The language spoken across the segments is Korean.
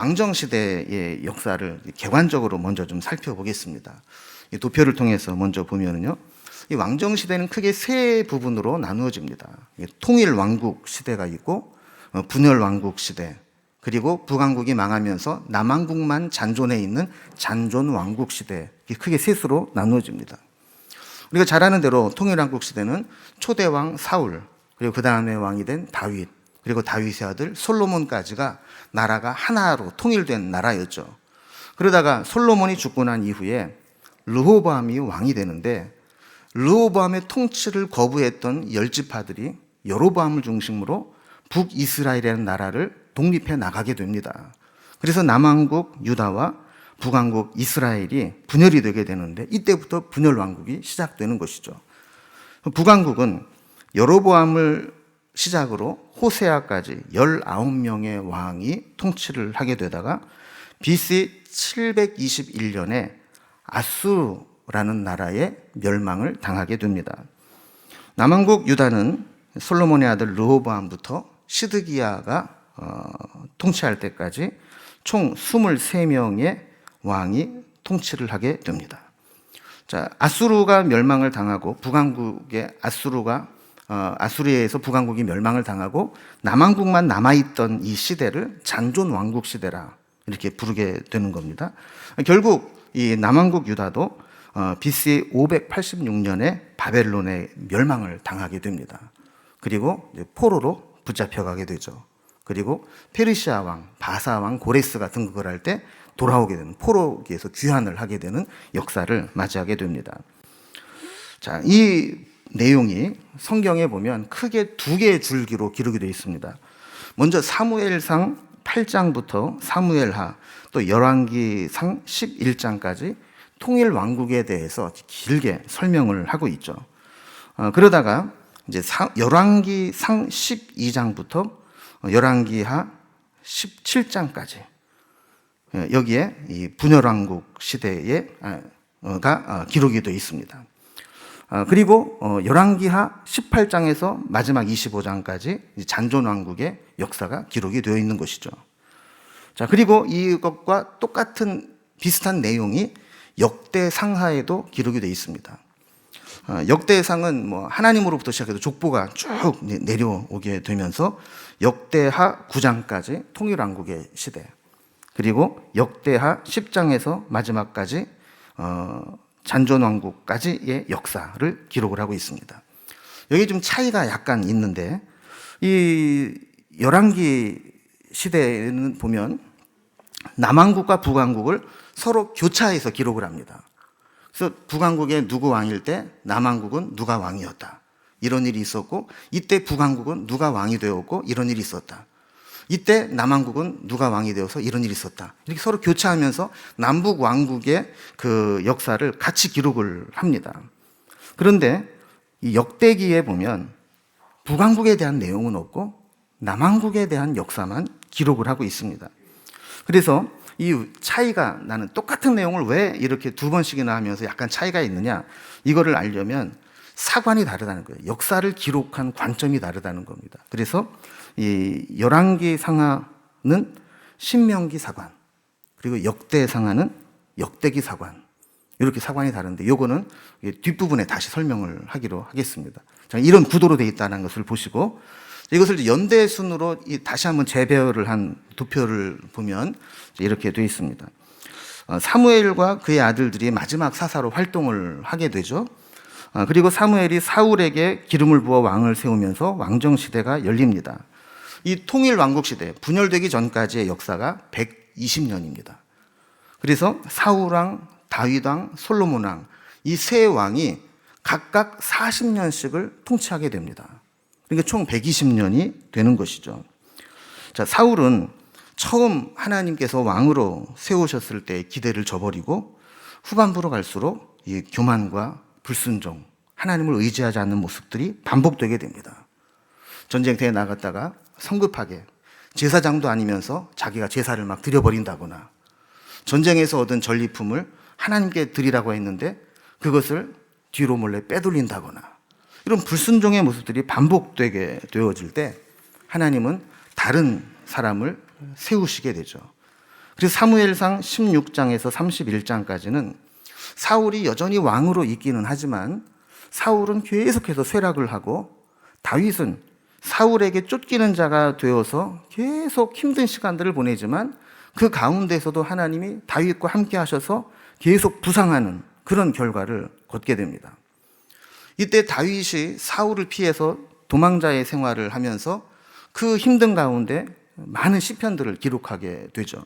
왕정 시대의 역사를 객관적으로 먼저 좀 살펴보겠습니다. 이 도표를 통해서 먼저 보면은요. 이 왕정 시대는 크게 세 부분으로 나누어집니다. 이 통일 왕국 시대가 있고 어, 분열 왕국 시대 그리고 북왕국이 망하면서 남왕국만 잔존해 있는 잔존 왕국 시대 크게 셋으로 나누어집니다. 우리가 잘 아는 대로 통일왕국 시대는 초대왕 사울 그리고 그 다음에 왕이 된 다윗 그리고 다윗의 아들 솔로몬까지가 나라가 하나로 통일된 나라였죠. 그러다가 솔로몬이 죽고 난 이후에 르호보암이 왕이 되는데 르호보암의 통치를 거부했던 열 지파들이 여로보암을 중심으로 북이스라엘이라는 나라를 독립해 나가게 됩니다. 그래서 남왕국 유다와 북왕국 이스라엘이 분열이 되게 되는데 이때부터 분열 왕국이 시작되는 것이죠. 북왕국은 여로보암을 시작으로 호세아까지 19명의 왕이 통치를 하게 되다가 BC 721년에 아수르라는 나라의 멸망을 당하게 됩니다. 남왕국 유다는 솔로몬의 아들 르호보암부터 시드기야가 어, 통치할 때까지 총 23명의 왕이 통치를 하게 됩니다. 자, 아수르가 멸망을 당하고 북왕국의 아수르가 어, 아수리에서 북왕국이 멸망을 당하고 남왕국만 남아있던 이 시대를 잔존 왕국 시대라 이렇게 부르게 되는 겁니다. 결국 이 남왕국 유다도 어, BC 586년에 바벨론의 멸망을 당하게 됩니다. 그리고 포로로 붙잡혀가게 되죠. 그리고 페르시아 왕, 바사 왕 고레스가 등극을 할 때 돌아오게 되는 포로기에서 귀환을 하게 되는 역사를 맞이하게 됩니다. 자, 이 내용이 성경에 보면 크게 두 개의 줄기로 기록이 되어 있습니다. 먼저 사무엘상 8장부터 사무엘하 또 열왕기상 11장까지 통일 왕국에 대해서 길게 설명을 하고 있죠. 어, 그러다가 이제 사, 열왕기상 12장부터 열왕기하 17장까지 예, 여기에 이 분열왕국 시대에 가 어, 기록이 되어 있습니다. 아, 그리고 어, 열왕기하 18장에서 마지막 25장까지 잔존 왕국의 역사가 기록이 되어 있는 것이죠. 자, 그리고 이것과 똑같은 비슷한 내용이 역대 상하에도 기록이 되어 있습니다. 어, 역대 상은 뭐 하나님으로부터 시작해서 족보가 쭉 내려오게 되면서 역대하 9장까지 통일왕국의 시대, 그리고 역대하 10장에서 마지막까지 어, 잔존왕국까지의 역사를 기록을 하고 있습니다. 여기 좀 차이가 약간 있는데 이 열왕기 시대에는 보면 남왕국과 북왕국을 서로 교차해서 기록을 합니다. 그래서 북왕국에 누구 왕일 때 남왕국은 누가 왕이었다. 이런 일이 있었고 이때 북왕국은 누가 왕이 되었고 이런 일이 있었다. 이때 남왕국은 누가 왕이 되어서 이런 일이 있었다. 이렇게 서로 교차하면서 남북 왕국의 그 역사를 같이 기록을 합니다. 그런데 이 역대기에 보면 북왕국에 대한 내용은 없고 남왕국에 대한 역사만 기록을 하고 있습니다. 그래서 이 차이가 나는 똑같은 내용을 왜 이렇게 두 번씩이나 하면서 약간 차이가 있느냐 이거를 알려면 사관이 다르다는 거예요. 역사를 기록한 관점이 다르다는 겁니다. 그래서 이 열왕기 상하는 신명기 사관 그리고 역대 상하는 역대기 사관 이렇게 사관이 다른데 요거는 뒷부분에 다시 설명을 하기로 하겠습니다. 자, 이런 구도로 되어 있다는 것을 보시고 이것을 연대 순으로 다시 한번 재배열을 한 도표를 보면 이렇게 되어 있습니다. 어, 사무엘과 그의 아들들이 마지막 사사로 활동을 하게 되죠. 어, 그리고 사무엘이 사울에게 기름을 부어 왕을 세우면서 왕정 시대가 열립니다. 이 통일 왕국 시대, 분열되기 전까지의 역사가 120년입니다. 그래서 사울왕, 다윗왕, 솔로몬왕 이 세 왕이 각각 40년씩을 통치하게 됩니다. 그러니까 총 120년이 되는 것이죠. 자, 사울은 처음 하나님께서 왕으로 세우셨을 때 기대를 저버리고 후반부로 갈수록 이 교만과 불순종, 하나님을 의지하지 않는 모습들이 반복되게 됩니다. 전쟁터에 나갔다가 성급하게 제사장도 아니면서 자기가 제사를 막 드려버린다거나 전쟁에서 얻은 전리품을 하나님께 드리라고 했는데 그것을 뒤로 몰래 빼돌린다거나 이런 불순종의 모습들이 반복되게 되어질 때 하나님은 다른 사람을 세우시게 되죠. 그래서 사무엘상 16장에서 31장까지는 사울이 여전히 왕으로 있기는 하지만 사울은 계속해서 쇠락을 하고 다윗은 사울에게 쫓기는 자가 되어서 계속 힘든 시간들을 보내지만 그 가운데서도 하나님이 다윗과 함께 하셔서 계속 부상하는 그런 결과를 걷게 됩니다. 이때 다윗이 사울을 피해서 도망자의 생활을 하면서 그 힘든 가운데 많은 시편들을 기록하게 되죠.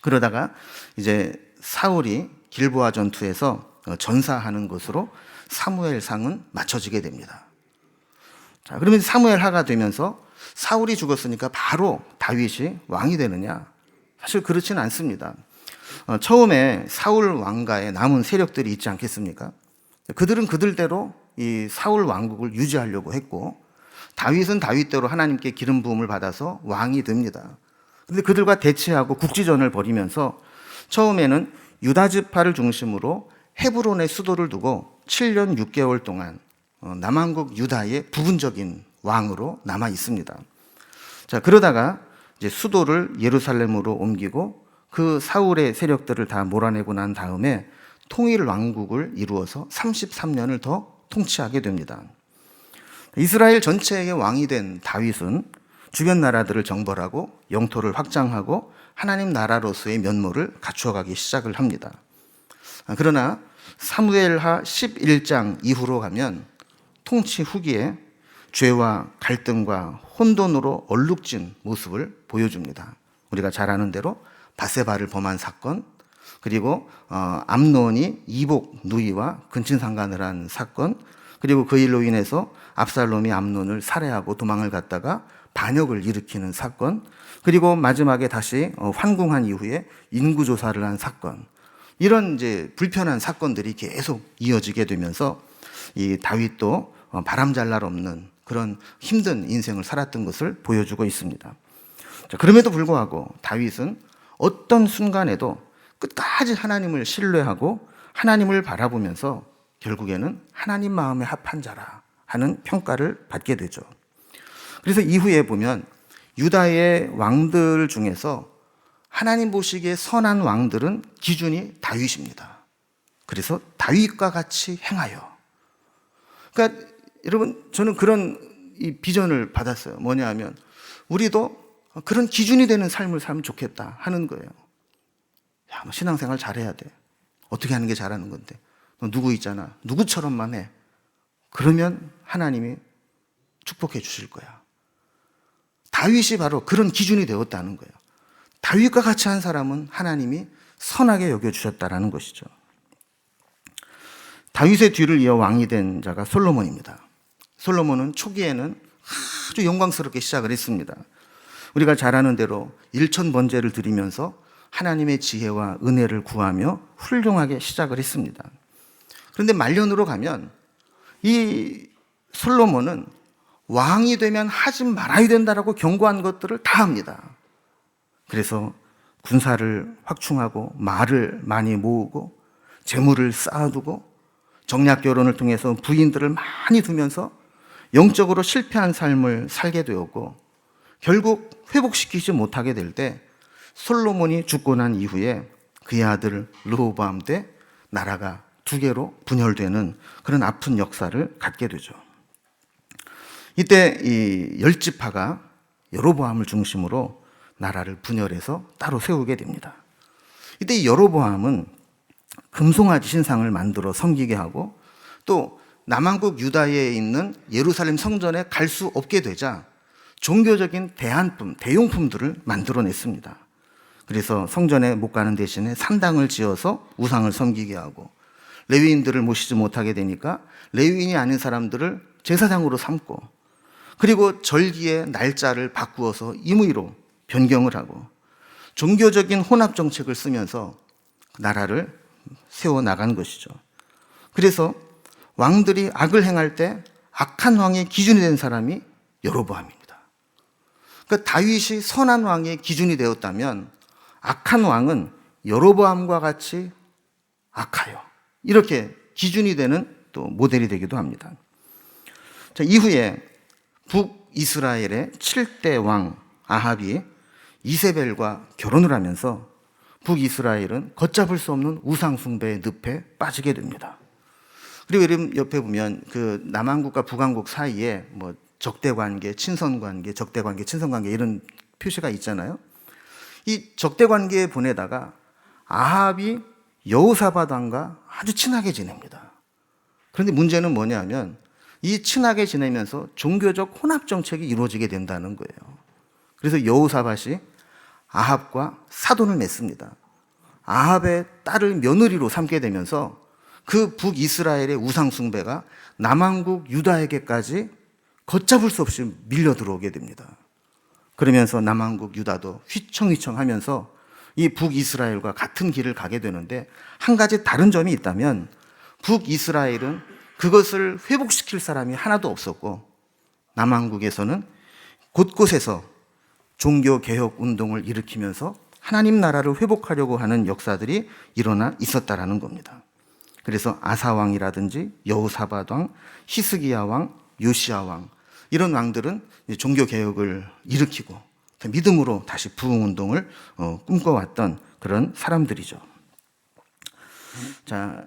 그러다가 이제 사울이 길보아 전투에서 전사하는 것으로 사무엘상은 맞춰지게 됩니다. 자, 그러면 사무엘 하가 되면서 사울이 죽었으니까 바로 다윗이 왕이 되느냐? 사실 그렇지는 않습니다. 어, 처음에 사울 왕가에 남은 세력들이 있지 않겠습니까? 그들은 그들대로 이 사울 왕국을 유지하려고 했고 다윗은 다윗대로 하나님께 기름 부음을 받아서 왕이 됩니다. 근데 그들과 대치하고 국지전을 벌이면서 처음에는 유다 지파를 중심으로 헤브론의 수도를 두고 7년 6개월 동안 어, 남한국 유다의 부분적인 왕으로 남아 있습니다. 자, 그러다가 이제 수도를 예루살렘으로 옮기고 그 사울의 세력들을 다 몰아내고 난 다음에 통일 왕국을 이루어서 33년을 더 통치하게 됩니다. 이스라엘 전체의 왕이 된 다윗은 주변 나라들을 정벌하고 영토를 확장하고 하나님 나라로서의 면모를 갖추어가기 시작을 합니다. 아, 그러나 사무엘하 11장 이후로 가면 통치 후기에 죄와 갈등과 혼돈으로 얼룩진 모습을 보여줍니다. 우리가 잘 아는 대로 바세바를 범한 사건, 그리고 어, 암론이 이복 누이와 근친상간을 한 사건, 그리고 그 일로 인해서 압살롬이 암론을 살해하고 도망을 갔다가 반역을 일으키는 사건, 그리고 마지막에 다시 어, 환궁한 이후에 인구 조사를 한 사건, 이런 이제 불편한 사건들이 계속 이어지게 되면서 이 다윗도 어, 바람잘 날 없는 그런 힘든 인생을 살았던 것을 보여주고 있습니다. 자, 그럼에도 불구하고 다윗은 어떤 순간에도 끝까지 하나님을 신뢰하고 하나님을 바라보면서 결국에는 하나님 마음에 합한 자라 하는 평가를 받게 되죠. 그래서 이후에 보면 유다의 왕들 중에서 하나님 보시기에 선한 왕들은 기준이 다윗입니다. 그래서 다윗과 같이 행하여. 그러니까 여러분 저는 그런 이 비전을 받았어요. 뭐냐 하면 우리도 그런 기준이 되는 삶을 살면 좋겠다 하는 거예요. 야, 너 신앙생활 잘해야 돼. 어떻게 하는 게 잘하는 건데. 너 누구 있잖아. 누구처럼만 해. 그러면 하나님이 축복해 주실 거야. 다윗이 바로 그런 기준이 되었다는 거예요. 다윗과 같이 한 사람은 하나님이 선하게 여겨 주셨다라는 것이죠. 다윗의 뒤를 이어 왕이 된 자가 솔로몬입니다. 솔로몬은 초기에는 아주 영광스럽게 시작을 했습니다. 우리가 잘 아는 대로 일천 번제를 드리면서 하나님의 지혜와 은혜를 구하며 훌륭하게 시작을 했습니다. 그런데 말년으로 가면 이 솔로몬은 왕이 되면 하지 말아야 된다라고 경고한 것들을 다 합니다. 그래서 군사를 확충하고 말을 많이 모으고 재물을 쌓아두고 정략 결혼을 통해서 부인들을 많이 두면서 영적으로 실패한 삶을 살게 되었고 결국 회복시키지 못하게 될 때 솔로몬이 죽고 난 이후에 그의 아들 르호보암 때 나라가 두 개로 분열되는 그런 아픈 역사를 갖게 되죠. 이때 이 열지파가 여로보암을 중심으로 나라를 분열해서 따로 세우게 됩니다. 이때 이 여로보암은 금송아지 신상을 만들어 섬기게 하고 또 남한국 유다에 있는 예루살렘 성전에 갈 수 없게 되자 종교적인 대한품, 대용품들을 만들어냈습니다. 그래서 성전에 못 가는 대신에 산당을 지어서 우상을 섬기게 하고 레위인들을 모시지 못하게 되니까 레위인이 아닌 사람들을 제사장으로 삼고 그리고 절기의 날짜를 바꾸어서 임의로 변경을 하고 종교적인 혼합 정책을 쓰면서 나라를 세워 나간 것이죠. 그래서 왕들이 악을 행할 때 악한 왕의 기준이 된 사람이 여로보암입니다. 그러니까 다윗이 선한 왕의 기준이 되었다면 악한 왕은 여로보암과 같이 악하여 이렇게 기준이 되는 또 모델이 되기도 합니다. 자, 이후에 북이스라엘의 7대 왕 아합이 이세벨과 결혼을 하면서 북이스라엘은 걷잡을 수 없는 우상 숭배의 늪에 빠지게 됩니다. 그리고 이름 옆에 보면 그 남한국과 북한국 사이에 뭐 적대 관계, 친선 관계, 적대 관계, 친선 관계 이런 표시가 있잖아요. 이 적대 관계에 보내다가 아합이 여호사밧 왕과 아주 친하게 지냅니다. 그런데 문제는 뭐냐면 이 친하게 지내면서 종교적 혼합 정책이 이루어지게 된다는 거예요. 그래서 여호사밧이 아합과 사돈을 맺습니다. 아합의 딸을 며느리로 삼게 되면서 그 북이스라엘의 우상 숭배가 남한국 유다에게까지 걷잡을 수 없이 밀려 들어오게 됩니다. 그러면서 남한국 유다도 휘청휘청 하면서 이 북이스라엘과 같은 길을 가게 되는데 한 가지 다른 점이 있다면 북이스라엘은 그것을 회복시킬 사람이 하나도 없었고 남한국에서는 곳곳에서 종교 개혁 운동을 일으키면서 하나님 나라를 회복하려고 하는 역사들이 일어나 있었다라는 겁니다. 그래서 아사 왕이라든지 여호사밧 왕, 히스기야 왕, 요시야 왕 이런 왕들은 종교 개혁을 일으키고 믿음으로 다시 부흥 운동을 어, 꿈꿔왔던 그런 사람들이죠. 자,